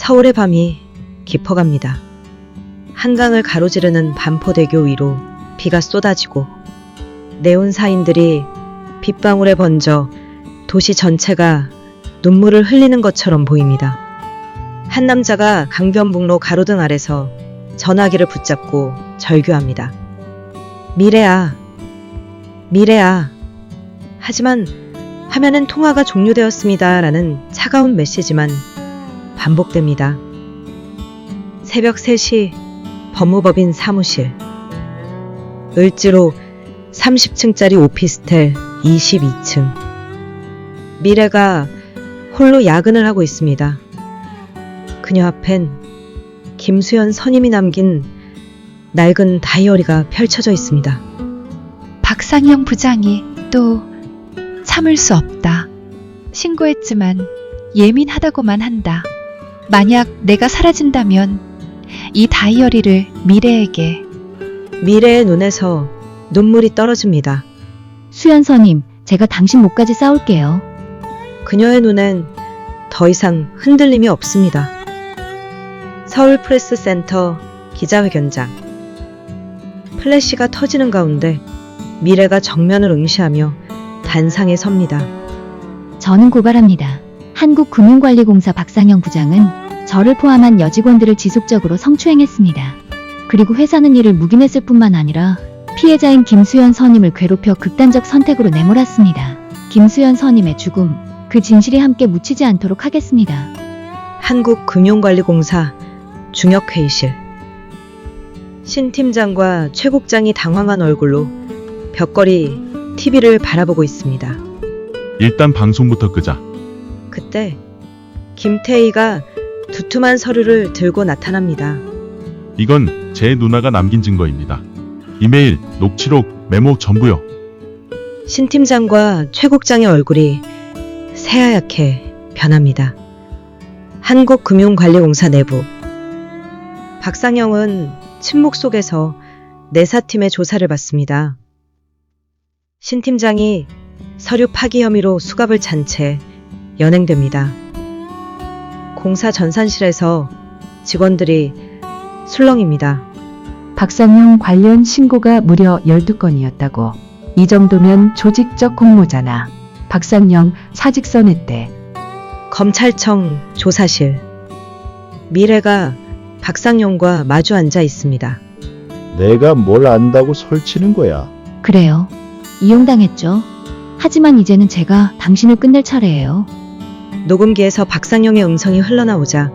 서울의 밤이 깊어갑니다. 한강을 가로지르는 반포대교 위로 비가 쏟아지고 네온사인들이 빗방울에 번져 도시 전체가 눈물을 흘리는 것처럼 보입니다. 한 남자가 강변북로 가로등 아래서 전화기를 붙잡고 절규합니다. 미래야, 미래야. 하지만 화면엔 통화가 종료되었습니다. 라는 차가운 메시지만 반복됩니다. 새벽 3시 법무법인 사무실. 을지로 30층짜리 오피스텔 22층. 미래가 홀로 야근을 하고 있습니다. 그녀 앞엔 김수현 선임이 남긴 낡은 다이어리가 펼쳐져 있습니다. 박상영 부장이 또 참을 수 없다. 신고했지만 예민하다고만 한다. 만약 내가 사라진다면 이 다이어리를 미래에게 미래의 눈에서 눈물이 떨어집니다. 수연서님, 제가 당신 목까지 싸울게요. 그녀의 눈엔 더 이상 흔들림이 없습니다. 서울 프레스 센터 기자회견장. 플래시가 터지는 가운데 미래가 정면을 응시하며 단상에 섭니다. 저는 고발합니다. 한국금융관리공사 박상영 부장은 저를 포함한 여직원들을 지속적으로 성추행했습니다. 그리고 회사는 이를 묵인했을 뿐만 아니라 피해자인 김수현 선임을 괴롭혀 극단적 선택으로 내몰았습니다. 김수현 선임의 죽음, 그 진실이 함께 묻히지 않도록 하겠습니다. 한국금융관리공사 중역회의실. 신 팀장과 최 국장이 당황한 얼굴로 벽걸이 TV를 바라보고 있습니다. 일단 방송부터 끄자. 그때 김태희가 두툼한 서류를 들고 나타납니다. 이건 제 누나가 남긴 증거입니다. 이메일, 녹취록, 메모 전부요. 신 팀장과 최 국장의 얼굴이 새하얗게 변합니다. 한국금융관리공사 내부. 박상영은 침묵 속에서 내사팀의 조사를 받습니다. 신 팀장이 서류 파기 혐의로 수갑을 찬 채 연행됩니다. 공사 전산실에서 직원들이 술렁입니다. 박상용 관련 신고가 무려 12건이었다고. 이 정도면 조직적 공모잖아. 박상영 사직서냈대. 검찰청 조사실. 미래가 박상용과 마주 앉아 있습니다. 내가 뭘 안다고 설치는 거야. 그래요. 이용당했죠. 하지만 이제는 제가 당신을 끝낼 차례예요. 녹음기에서 박상용의 음성이 흘러나오자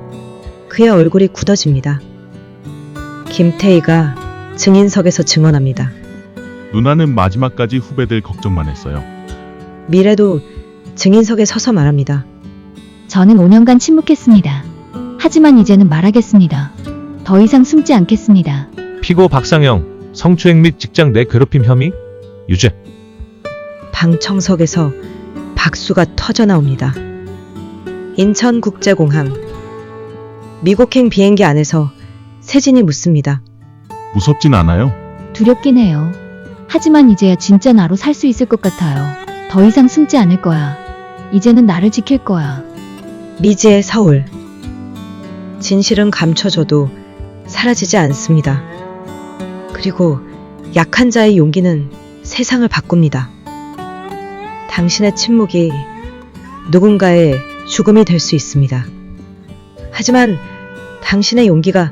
그의 얼굴이 굳어집니다. 김태희가 증인석에서 증언합니다. 누나는 마지막까지 후배들 걱정만 했어요. 미래도 증인석에 서서 말합니다. 저는 5년간 침묵했습니다. 하지만 이제는 말하겠습니다. 더 이상 숨지 않겠습니다. 피고 박상영, 성추행 및 직장 내 괴롭힘 혐의? 유죄. 방청석에서 박수가 터져 나옵니다. 인천국제공항. 미국행 비행기 안에서 세진이 묻습니다. 무섭진 않아요. 두렵긴 해요. 하지만 이제야 진짜 나로 살 수 있을 것 같아요. 더 이상 숨지 않을 거야. 이제는 나를 지킬 거야. 미지의 서울. 진실은 감춰져도 사라지지 않습니다. 그리고 약한 자의 용기는 세상을 바꿉니다. 당신의 침묵이 누군가의 죽음이 될 수 있습니다. 하지만 당신의 용기가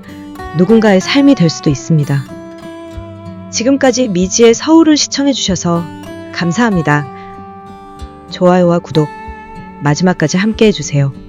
누군가의 삶이 될 수도 있습니다. 지금까지 미지의 서울을 시청해주셔서 감사합니다. 좋아요와 구독 마지막까지 함께 해주세요.